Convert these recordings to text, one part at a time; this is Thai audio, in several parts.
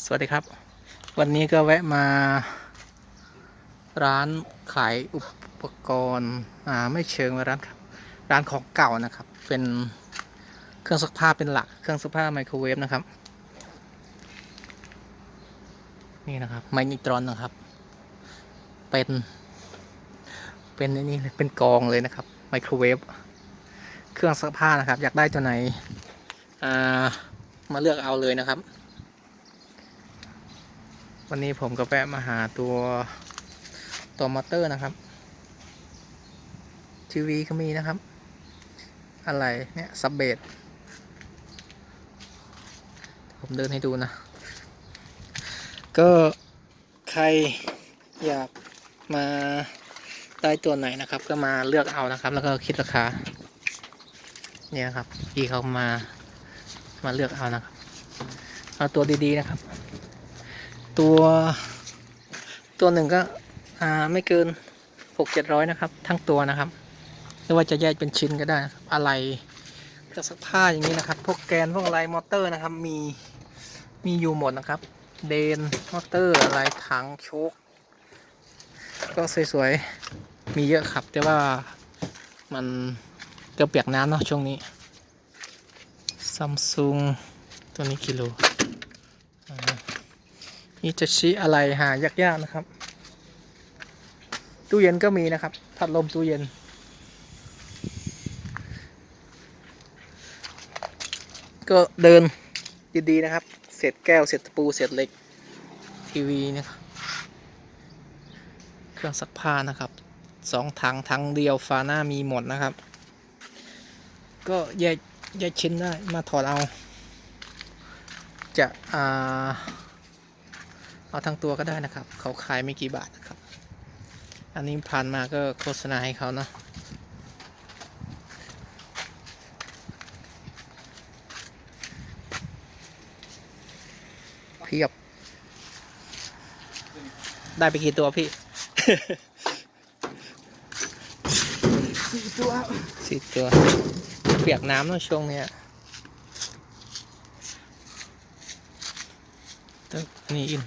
สวัสดีครับ วันนี้ก็แวะมา ร้านขายอุปกรณ์อ่าไม่เชิงว่าร้านครับร้านของเก่านะครับ เป็นเครื่องซักผ้าเป็นหลัก เครื่องซักผ้าไมโครเวฟนะครับ นี่นะครับไมนิตรอนนะครับ เป็น เป็นนี่เลยเป็นกองเลยนะครับไมโครเวฟเครื่องซักผ้านะครับ อยากได้ตัวไหนอ่ามาเลือกเอาเลยนะครับ วันนี้ผมก็แวะมาหาตัวตัวมอเตอร์นะครับทีวีก็มีนะครับ อะไรเนี่ยซับเบดผมเดินให้ดูนะ ก็ใครอยากมาได้ตัวไหนนะครับ ก็มาเลือกเอานะครับ แล้วก็คิดราคาเนี่ยครับพี่เขามามาเลือกเอานะครับ เอาตัวดีๆนะครับ ตัว ตัวหนึ่งก็อ่าไม่เกินหกเจ็ดร้อยนะครับ ทั้งตัวนะครับไม่ว่าจะแยกเป็นชิ้นก็ได้นะครับอะไรเครื่องซักผ้าอย่างนี้นะครับ พวกแกนพวกอะไรมอเตอร์นะครับ มีมีอยู่หมดนะครับ เดนมอเตอร์อะไรถังโชคก็สวยๆ มีเยอะครับ แต่ว่ามันเก็เปียกน้ำเนาะช่วงนี้ซัมซุงตัวนี้กิโล นี่จะชี้อะไรหายากๆนะครับ ตู้เย็นก็มีนะครับ พัดลมตู้เย็น ก็เดินดีๆนะครับ เศษแก้ว เศษตะปู เศษเหล็ก ทีวีนะครับ เครื่องซักผ้านะครับ สองถังถังเดียวฟาหน้ามีหมดนะครับ ก็แยกแยกชิ้นได้มาถอดเอา จะอ่า เอาทั้งตัวก็ได้นะครับ เขาขายไม่กี่บาทนะครับ อันนี้ผ่านมาก็โฆษณาให้เขาเนาะเพียบ ได้ไปกี่ตัวพี่สี่ตัวสิบตัว เปียกน้ำเนอะช่วงเนี้ยแต่อันนี้อิน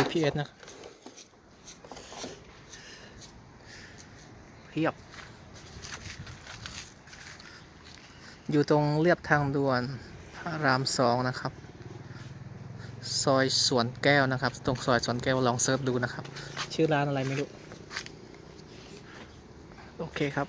UPS นะครับเพียบ อยู่ตรงเรียบทางด่วนพระรามสองนะครับ ซอยสวนแก้วนะครับ ตรงซอยสวนแก้วลองเซิร์ชดูนะครับ ชื่อร้านอะไรไม่รู้ โอเคครับ